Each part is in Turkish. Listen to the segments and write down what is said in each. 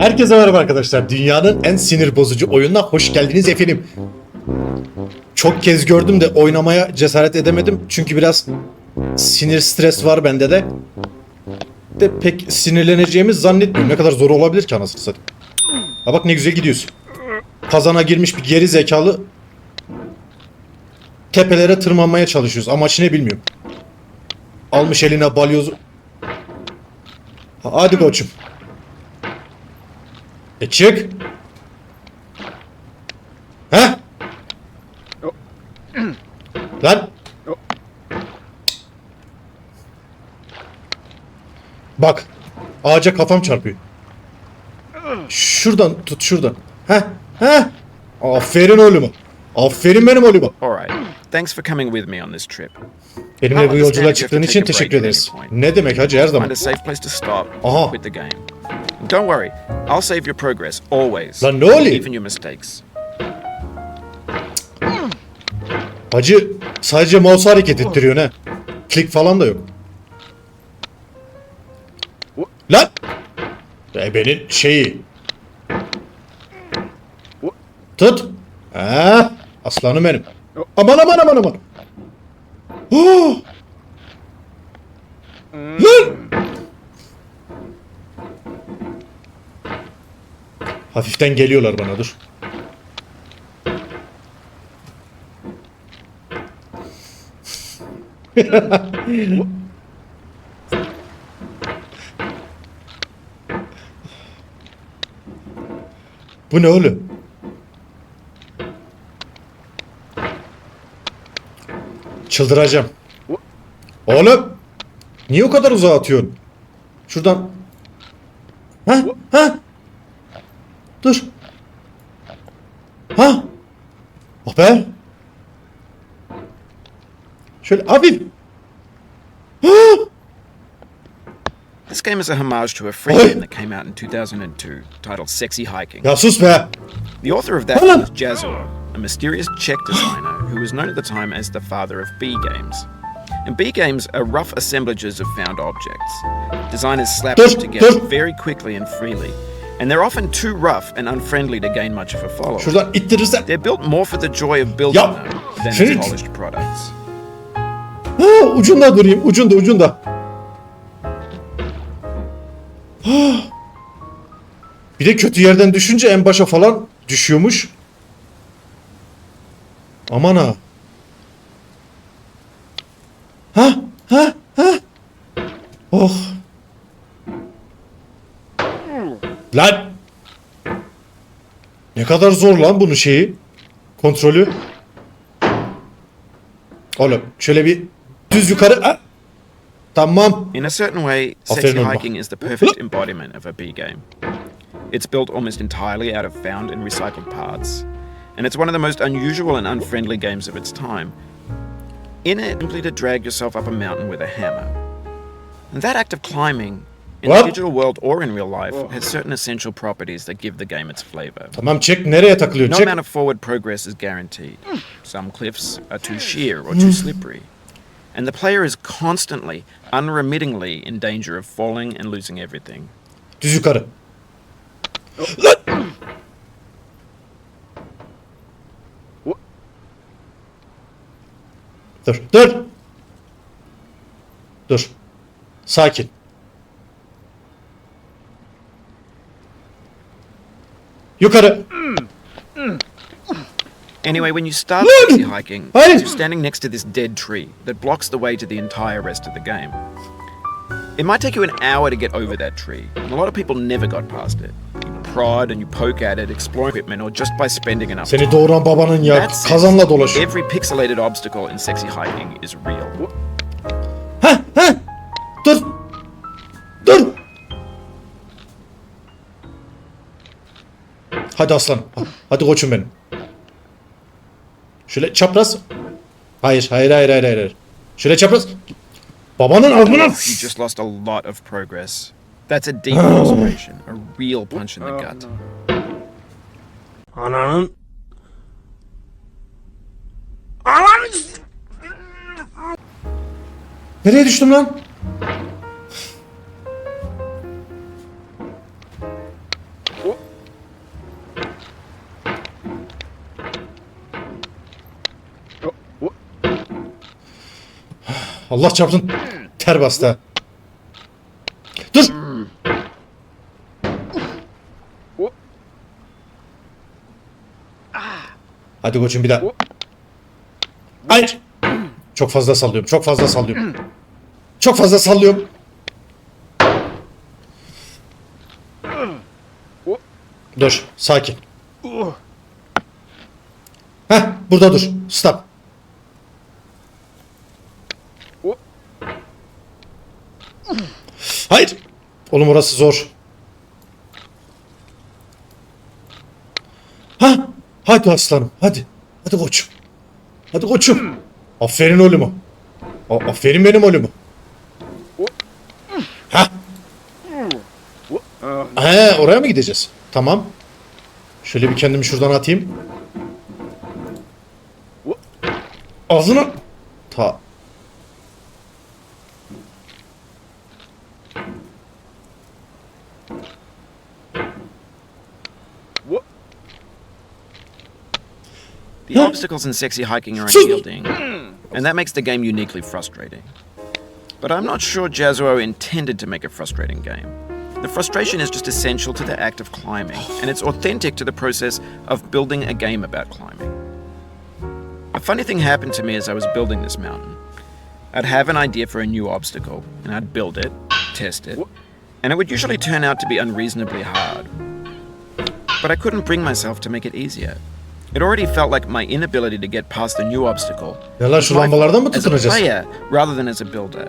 Herkese merhaba arkadaşlar. Dünyanın en sinir bozucu oyununa hoş geldiniz efendim. Çok kez gördüm de oynamaya cesaret edemedim. Çünkü biraz sinir stres var bende de. De pek sinirleneceğimiz zannetmiyorum. Ne kadar zor olabilir ki anasını satayım. Ha bak ne güzel gidiyorsun. Kazana girmiş bir geri zekalı tepelere tırmanmaya çalışıyoruz. Amaç ne bilmiyorum. Almış eline balyozu. Ha, Hadi koçum. E çık. Ha? Lan. Bak. Ağaca kafam çarpıyor. Şuradan tut şuradan. Ha? Ha? Aferin oğluma. Aferin benim oğluma. All right. Thanks for coming with me on this trip. Benimle bu yolculuğa çıktığın için teşekkür ederiz. Ne demek hacı her zaman. Aha. Don't worry. I'll save your progress always. Lan ne oluyor? Even your mistakes. Hacı sadece mouse hareket ettiriyor ne? Klik falan da yok. Lan! Ebenin şeyi. Tut. Ha, aslanım benim. Aman aman aman aman. Oh! Lan! Hafiften geliyorlar bana dur. Bu ne oğlum? Çıldıracağım. Oğlum! Niye o kadar uzağa atıyorsun? Şuradan. Ha? Ha? Dur. Ha? Oh be. Şöyle hafif. Ha? This game is a homage to a free game that came out in 2002 titled Sexy Hiking. Ya sus be. The author of that was. Jazor, a mysterious Czech designer who was known at the time as the father of B games. And B games are rough assemblages of found objects. Designers slap them together very quickly and freely, and they're often too rough and unfriendly to gain much of a following. Şuradan ittirirsen. They're built more for the joy of building Ya, them than as Ferit. polished products. Ha, ucunda durayım. Ucunda ucunda. Ha. Bir de kötü yerden düşünce en başa falan düşüyormuş. Aman ha. Ha ha ha. Oh. Lan. Ne kadar zor lan bunun şeyi. Kontrolü. Oğlum şöyle bir düz yukarı. Ha. Tamam. In a certain way, Sexy. Hiking is the perfect embodiment of a B game. It's built almost entirely out of found and recycled parts, and it's one of the most unusual and unfriendly games of its time. In it, simply to drag yourself up a mountain with a hammer. And that act of climbing, in What? the digital world or in real life, has certain essential properties that give the game its flavor. Tamam çek. Nereye takılıyorsun? No amount of forward progress is guaranteed. Some cliffs are too hmm. sheer or too slippery. And the player is constantly, unremittingly in danger of falling and losing everything. Düz yukarı. Lan! Dur, dur. Dur. Sakin. Yukarı. Anyway, when you start Look! sexy hiking, Hey! you're standing next to this dead tree that blocks the way to the entire rest of the game. It might take you an hour to get over that tree, and a lot of people never got past it. You prod and you poke at it, explore equipment, or just by spending enough Seni time. doğuran babanın ya. That said, Kazanla dolaşıyor. Every pixelated obstacle in sexy hiking is real. Hadi aslan. Hadi koçum benim. Şöyle çapraz. Hayır, hayır, hayır, hayır, hayır. Şöyle çapraz. Babanın ağzına. You just lost a lot of progress. That's a deep frustration, a real punch in the gut. Ananın... Ananın... Nereye düştüm lan? Allah çarpsın. Ter bastı. Dur. Hadi koçum bir daha. Hayır. Çok fazla sallıyorum. Çok fazla sallıyorum. Çok fazla sallıyorum. Dur. Sakin. Heh, burada dur. Stop. Hayır. Oğlum orası zor. Ha? Hadi aslanım. Hadi. Hadi koçum. Hadi koçum. Aferin oğlum. A- aferin benim oğlum. Ha? He, oraya mı gideceğiz? Tamam. Şöyle bir kendimi şuradan atayım. Ağzına. Ta. Obstacles in sexy hiking are unyielding, and that makes the game uniquely frustrating. But I'm not sure Jazuo intended to make a frustrating game. The frustration is just essential to the act of climbing, and it's authentic to the process of building a game about climbing. A funny thing happened to me as I was building this mountain. I'd have an idea for a new obstacle, and I'd build it, test it, and it would usually turn out to be unreasonably hard. But I couldn't bring myself to make it easier. It already felt like my inability to get past the new obstacle lan şu lambalardan mı as a tutunacağız? player rather than as a builder.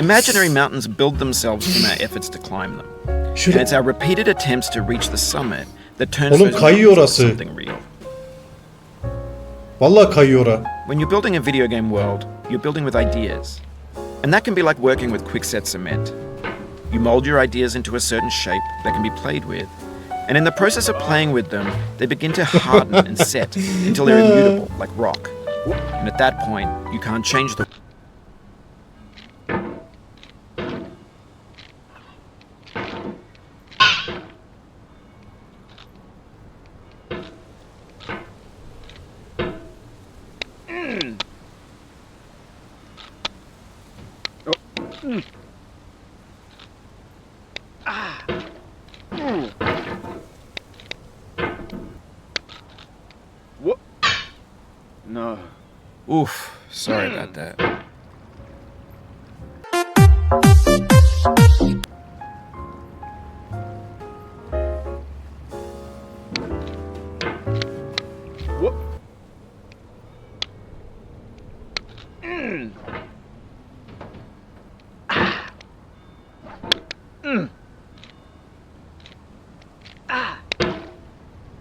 Imaginary mountains build themselves from our efforts to climb them. And Şöyle it's our repeated attempts to reach the summit that turns Oğlum those kayıyor mountains into orası. something real. vallahi kayıyor ora. When you're building a video game world, you're building with ideas. And that can be like working with quickset cement. You mold your ideas into a certain shape that can be played with. And in the process of playing with them, they begin to harden and set until they're immutable, like rock. And at that point, you can't change them. Oof, sorry about that.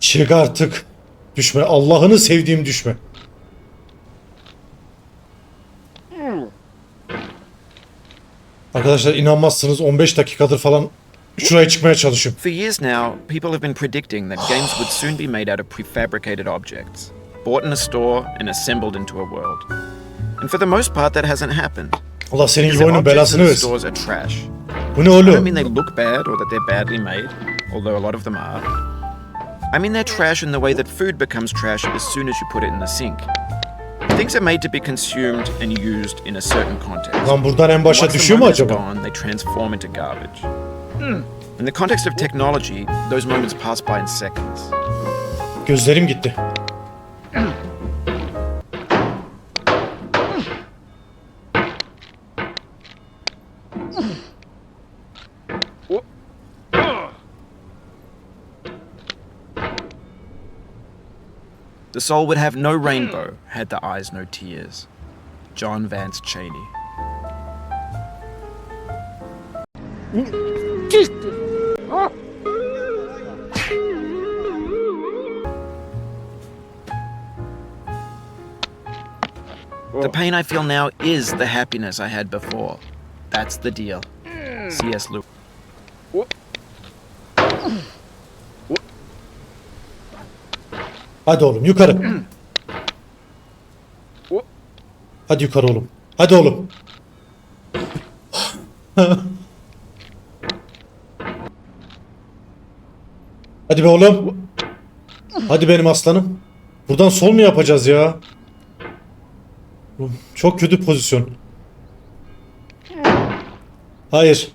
Çık artık. Düşme. Allah'ını sevdiğim düşme. Arkadaşlar inanmazsınız 15 dakikadır falan şuraya çıkmaya çalışıyorum. For years now, people have been predicting that games would soon be made out of prefabricated objects, bought in a store and assembled into a world. And for the most part, that hasn't happened. Allah senin gibi oyunun belasını versin. stores are trash. Bu ne I don't oğlum? mean they look bad or that they're badly made, although a lot of them are. I mean they're trash in the way that food becomes trash as soon as you put it in the sink. Things are made to be consumed and used in a certain context. Lan buradan en başa Once the düşüyor mu moment is acaba? Gone, they transform into garbage. In the context of technology, those moments pass by in seconds. Gözlerim gitti. The soul would have no rainbow had the eyes no tears. John Vance Cheney. The oh. pain I feel now is the happiness I had before. That's the deal. C.S. Lewis. Hadi oğlum yukarı. Hadi yukarı oğlum. Hadi oğlum. Hadi be oğlum. Hadi benim aslanım. Buradan sol mu yapacağız ya? Çok kötü pozisyon. Hayır.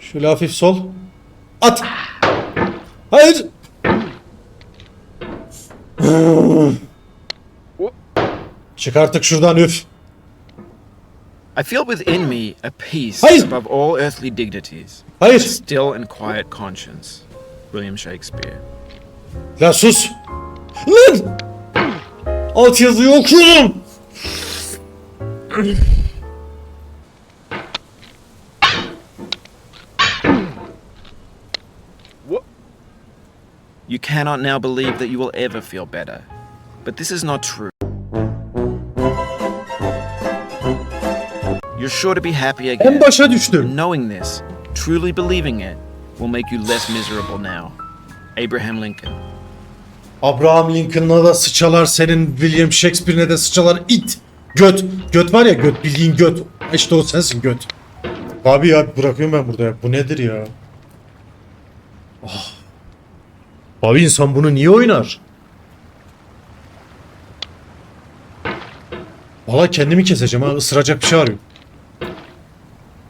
Şöyle hafif sol. At. Hayır. Çık artık şuradan üf. I feel within me a peace Hayır. above all earthly dignities, Hayır. still and quiet conscience. William Shakespeare. La sus. Lan. Alt yazıyı okuyorum. You cannot now believe that you will ever feel better. But this is not true. You're sure to be happy En again. başa düştüm. Knowing this, truly believing it, will make you less miserable now. Abraham Lincoln. Abraham Lincoln'a da sıçalar senin William Shakespeare'ine de sıçalar it. Göt. Göt var ya göt bildiğin göt. İşte o sensin göt. Abi ya bırakıyorum ben burada ya. Bu nedir ya? Ah. Abi insan bunu niye oynar? Valla kendimi keseceğim ha. Isıracak bir şey arıyorum.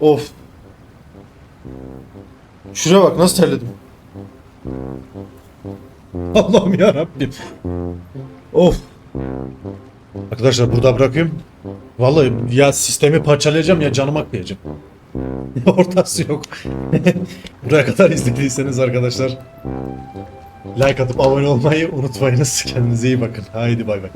Of. Şuraya bak nasıl terledim. Allah'ım ya Rabbim. Of. Arkadaşlar burada bırakıyorum. Vallahi ya sistemi parçalayacağım ya canım akmayacak. Ortası yok. Buraya kadar izlediyseniz arkadaşlar like atıp abone olmayı unutmayınız. Kendinize iyi bakın. Haydi bay bay.